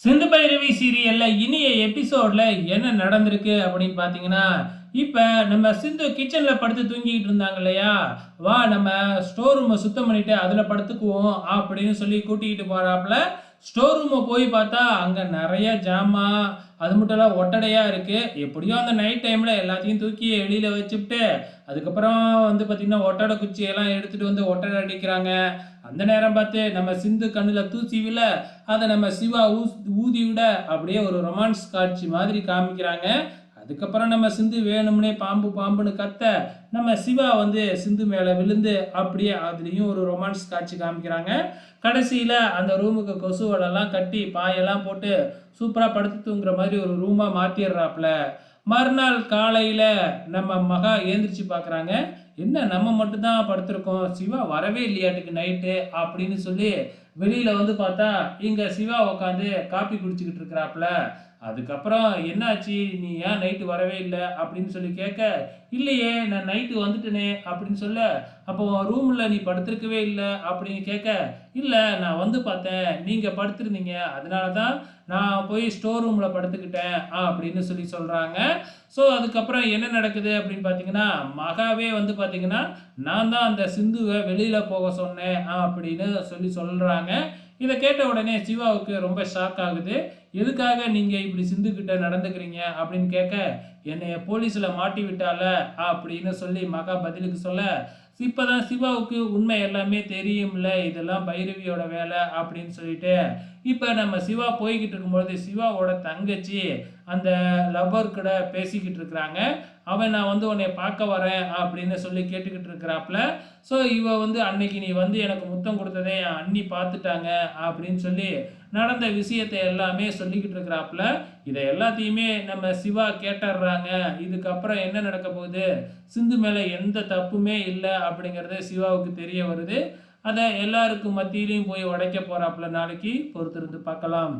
சிந்து பைரவி சீரியல்ல இனிய எபிசோட்ல என்ன நடந்திருக்கு அப்படின்னு பார்த்தீங்கன்னா இப்போ நம்ம சிந்து கிச்சனில் படுத்து தூங்கிக்கிட்டு இருந்தாங்க இல்லையா? வா நம்ம ஸ்டோர் ரூமை சுத்தம் பண்ணிட்டு அதில் படுத்துக்குவோம் அப்படின்னு சொல்லி கூட்டிக்கிட்டு போறாப்புல ஸ்டோர் ரூமை போய் பார்த்தா அங்கே நிறைய ஜாமான் அது மட்டும் இல்ல ஒட்டடையாக இருக்குது எப்படியோ அந்த நைட் டைமில் எல்லாத்தையும் தூக்கி வெளியில் வச்சுட்டு அதுக்கப்புறம் வந்து பார்த்திங்கன்னா ஒட்டடை குச்சியெல்லாம் எடுத்துகிட்டு வந்து ஒட்டடை அடிக்கிறாங்க. அந்த நேரம் பார்த்து நம்ம சிந்து கண்ணில் தூசி விழ அதை நம்ம சிவா ஊ ஊதி விட அப்படியே ஒரு ரொமான்ஸ் காட்சி மாதிரி காமிக்கிறாங்க. அதுக்கப்புறம் நம்ம சிந்து வேணும்னே பாம்பு பாம்புன்னு கத்த நம்ம சிவா வந்து சிந்து மேலே விழுந்து அப்படியே அதுலேயும் ஒரு ரொமான்ஸ் காட்சி காமிக்கிறாங்க. கடைசியில் அந்த ரூமுக்கு கொசுவலெல்லாம் கட்டி பாயெல்லாம் போட்டு சூப்பராக படுத்து தூங்குற மாதிரி ஒரு ரூமாக மாற்றிடுறாப்புல மறுநாள் காலையில் நம்ம மகா ஏந்திரிச்சு பார்க்குறாங்க என்ன நம்ம மட்டும்தான் படுத்திருக்கோம். சிவா வரவே இல்லையாட்டுக்கு நைட்டு அப்படின்னு சொல்லி வெளியில் வந்து பார்த்தா இங்கே சிவா உட்காந்து காப்பி குடிச்சிக்கிட்டு இருக்கிறாப்புல. அதுக்கப்புறம் என்னாச்சு? நீ ஏன் நைட்டு வரவே இல்லை? அப்படின்னு சொல்லி கேட்க இல்லையே நான் நைட்டு வந்துட்டேனே அப்படின்னு சொல்ல அப்போ ரூமில் நீ படுத்திருக்கவே இல்லை? அப்படின்னு கேட்க இல்லை நான் வந்து பார்த்தேன். நீங்கள் படுத்திருந்தீங்க. அதனால தான் நான் போய் ஸ்டோர் ரூமில் படுத்துக்கிட்டேன் அப்படின்னு சொல்லி சொல்கிறாங்க ஸோ அதுக்கப்புறம் என்ன நடக்குது அப்படின்னு பார்த்தீங்கன்னா மகாவே வந்து பார்த்தீங்கன்னா நான் தான் அந்த சிந்துவை வெளியில் போக சொன்னேன் அப்படின்னு சொல்லி சொல்கிறாங்க இதை கேட்ட உடனே சிவாவுக்கு ரொம்ப ஷாக் ஆகுது. எதுக்காக நீங்கள் இப்படி சிந்துக்கிட்ட நடந்துக்கிறீங்க அப்படின்னு கேட்க என்னைய போலீஸில் மாட்டி விட்டால அப்படின்னு சொல்லி மகா பதிலுக்கு சொல்ல இப்போ தான் சிவாவுக்கு உண்மை எல்லாமே தெரியும்ல இதெல்லாம் பைரவியோட வேலை அப்படின்னு சொல்லிட்டு. இப்போ நம்ம சிவா போய்கிட்டு இருக்கும்பொழுது சிவாவோட தங்கச்சி அந்த லவ்வர் கூட பேசிக்கிட்டு இருக்கிறாங்க. அவன் நான் வந்து உன்னை பார்க்க வரேன் அப்படின்னு சொல்லி கேட்டுக்கிட்டு இருக்கிறாப்புல. ஸோ இவ வந்து அன்னைக்கு நீ வந்து எனக்கு முத்தம் கொடுத்ததே என் அண்ணி பார்த்துட்டாங்க அப்படின்னு சொல்லி நடந்த விஷயத்தை எல்லாமே சொல்லிக்கிட்டு இருக்கிறாப்புல இதை எல்லாத்தையுமே நம்ம சிவா கேட்டுடுறாங்க இதுக்கப்புறம் என்ன நடக்க போகுது? சிந்து மேலே எந்த தப்புமே இல்லை அப்படிங்கிறது சிவாவுக்கு தெரிய வருது. அதை எல்லாருக்கும் மத்தியிலையும் போய் உடைக்க போகிறாப்புல நாளைக்கு. பொறுத்திருந்து பார்க்கலாம்.